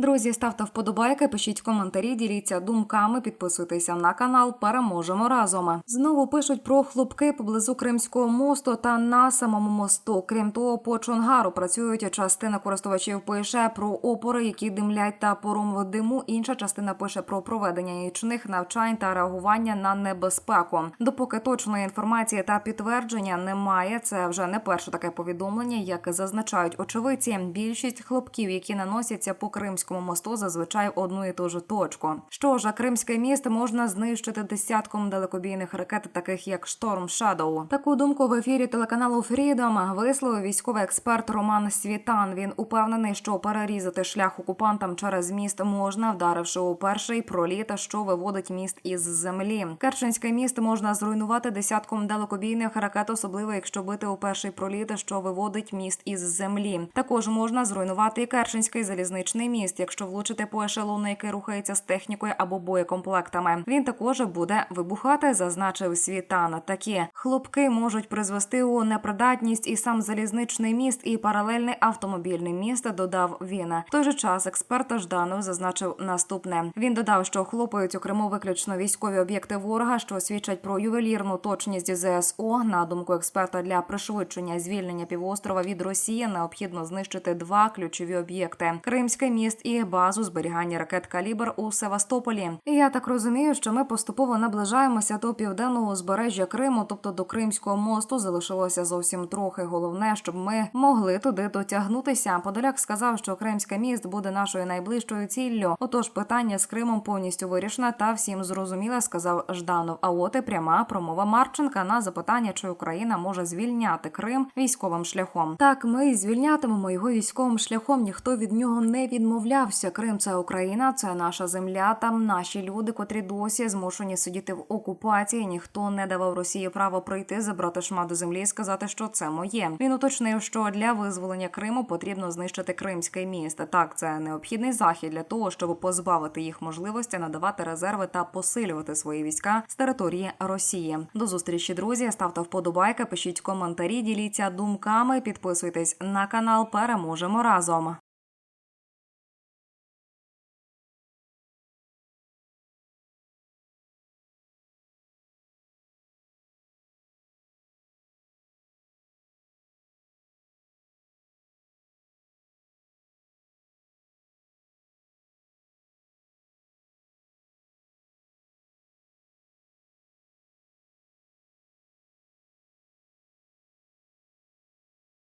Друзі, ставте вподобайки, пишіть коментарі, діліться думками, підписуйтеся на канал. Переможемо разом. Знову пишуть про хлопки поблизу Кримського мосту та на самому мосту. Крім того, по Чонгару працюють частина користувачів. Пише про опори, які димлять та порум в диму. Інша частина пише про проведення нічних навчань та реагування на небезпеку. Допоки точної інформації та підтвердження немає. Це вже не перше таке повідомлення, як зазначають очевидці. Більшість хлопків, які наносяться по Кримському мосту, зазвичай одну і ту ж точку. Що ж, а Кримське міст можна знищити десятком далекобійних ракет, таких як Шторм Шадоу. Таку думку в ефірі телеканалу Фрідом висловив військовий експерт Роман Світан. Він упевнений, що перерізати шлях окупантам через міст можна, вдаривши у перший проліт, що виводить міст із землі. Керченське міст можна зруйнувати десятком далекобійних ракет, особливо якщо бити у перший проліт, що виводить міст із землі. Також можна зруйнувати і Керченський залізничний міст, якщо влучити по ешелону, який рухається з технікою або боєкомплектами. Він також буде вибухати, зазначив Світана. Такі хлопки можуть призвести у непридатність і сам залізничний міст, і паралельний автомобільний міст. Додав він. В той же час експерт Жданов зазначив наступне. Він додав, що хлопають Криму виключно військові об'єкти ворога, що свідчать про ювелірну точність ЗСО. На думку експерта, для пришвидшення звільнення півострова від Росії необхідно знищити два ключові об'єкти: Кримський міст і базу зберігання ракет Калібр у Севастополі. І я так розумію, що ми поступово наближаємося до південного узбережжя Криму, тобто до Кримського мосту. Залишилося зовсім трохи. Головне, щоб ми могли туди дотягнутися. Подоляк сказав, що Кримський міст буде нашою найближчою ціллю. Отож, питання з Кримом повністю вирішено та всім зрозуміле, сказав Жданов. А от і пряма промова Марченка на запитання, чи Україна може звільняти Крим військовим шляхом. Так, ми звільнятимемо його військовим шляхом. Ніхто від нього не відмовлявся. Крим це Україна, це наша земля. Там наші люди, котрі досі змушені сидіти в окупації. Ніхто не давав Росії право прийти, забрати шмат землі і сказати, що це моє. Він уточнив, що для визволення Криму потрібно знищити Кримське місто. Так, це необхідний захід для того, щоб позбавити їх можливості надавати резерви та посилювати свої війська з території Росії. До зустрічі, друзі. Ставте вподобайки, пишіть коментарі, діліться думками, підписуйтесь на канал. Переможемо разом.